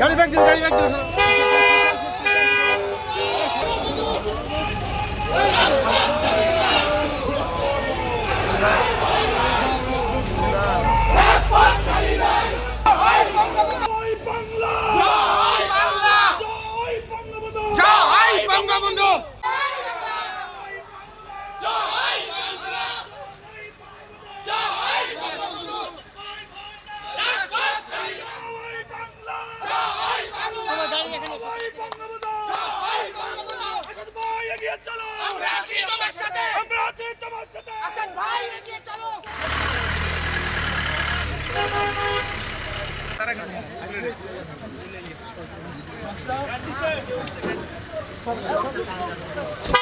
গাড়ি ব্যাগ দিন গাড়ি ব্যাগ দিন। ¡Vamos!